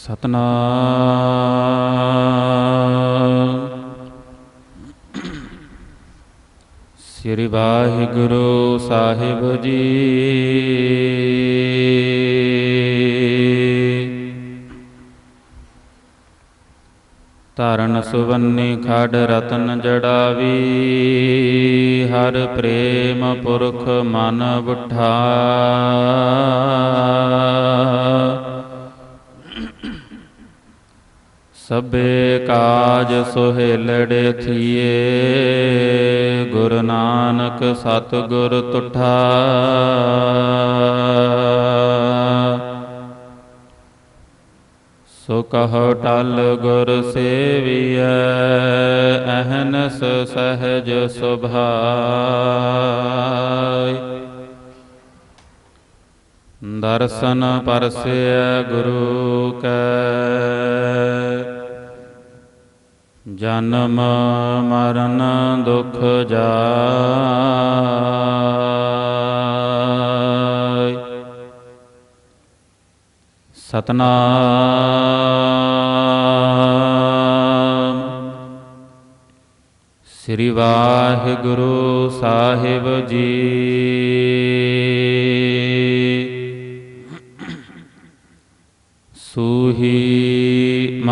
ਸਤਨਾਮ। ਸ੍ਰੀ ਵਾਹਿਗੁਰੂ ਸਾਹਿਬ ਜੀ। ਤਰਨ ਸੁਵੰਨੀ ਖੜ ਰਤਨ ਜੜਾਵੀ। ਹਰ ਪ੍ਰੇਮ ਪੁਰਖ ਮਨ ਬੁਠਾ ਸਭੇ ਕਾਜ ਸੁਹੇਲੜੇ ਥੀਏ। ਗੁਰੂ ਨਾਨਕ ਸਤਿਗੁਰ ਤੁਠਾ। ਸੋ ਕਹੋ ਟਲ ਗੁਰ ਸੇਵੀਐ, ਅਹਨਸ ਸਹਜ ਸੁਭਾਈ ਦਰਸ਼ਨ ਪਰਸਿਐ ਗੁਰੂ ਕੈ। ਜਨਮ ਮਰਨ ਦੁਖ ਜਾਇ ਸਤਨਾਮ। ਸ੍ਰੀ ਵਾਹਿਗੁਰੂ ਸਾਹਿਬ ਜੀ।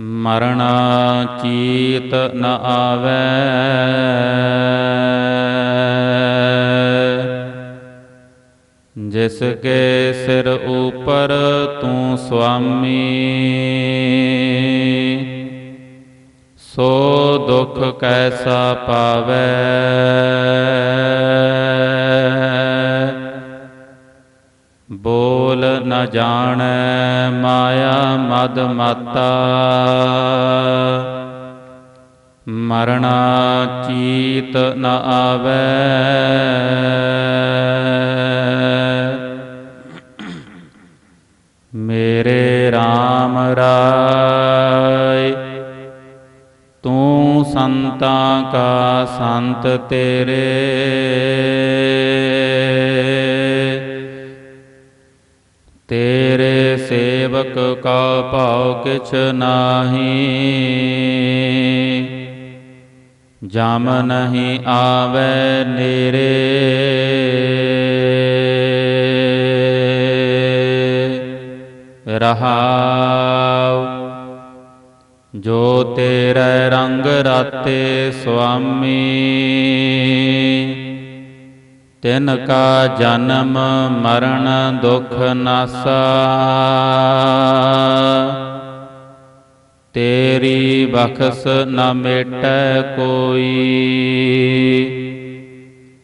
ਮਰਣਾ ਚੀਤ ਨ ਆਵੈ। ਜਿਸ ਕੇ ਸਿਰ ਉਪਰ ਤੂੰ ਸੁਆਮੀ ਸੋ ਦੁਖ ਕੈਸਾ ਪਾਵੈ। ਨ ਜਾਣੈ, ਮਾਇਆ ਮਦ ਮਾਤਾ। ਮਰਣਾ ਚੀਤ ਨ ਆਵੈ। ਮੇਰੇ RAM ਰਾਏ, ਤੂੰ ਸੰਤਾਂ ਕਾ ਸੰਤ ਤੇਰੇ। ਤੇਰੇ ਸੇਵਕ ਕਾ ਭਾਉ ਕਿਛ ਨਾਹੀ ਜਮ ਨਹੀਂ ਆਵੈ ਨੇਰੇ ਰਹਾਉ ਜੋ ਤੇਰੇ ਰੰਗ ਰਾਤੇ ਸੁਆਮੀ ਤਿਨ ਕਾ ਜਨਮ ਮਰਨ ਦੁਖ ਨਾਸਾ। ਤੇਰੀ ਬਖਸ ਨ ਮੇਟੈ ਕੋਈ।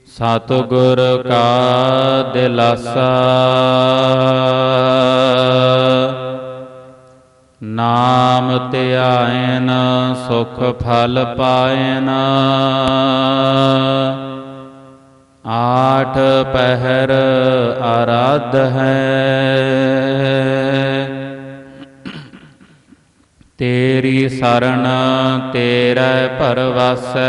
ਸਤਿਗੁਰ ਕਾ ਦਿਲਾਸਾ। ਨਾਮ ਧਿਆਇਨ, ਸੁਖ ਫਲ ਪਾਇਨ। ਆਠ ਪਹਿਰ ਆਰਾਧ ਹੈ। ਤੇਰੀ ਸਰਣ ਤੇਰੇ ਪਰਵਾਸੈ।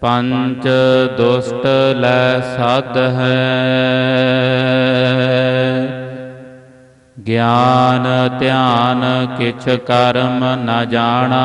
ਪੰਚ ਦੁਸ਼ਟ ਲੈ ਸਾਧ ਹੈ। ਗਿਆਨ ਧਿਆਨ ਕਿਛ ਕਰਮ ਨ ਜਾਣਾ।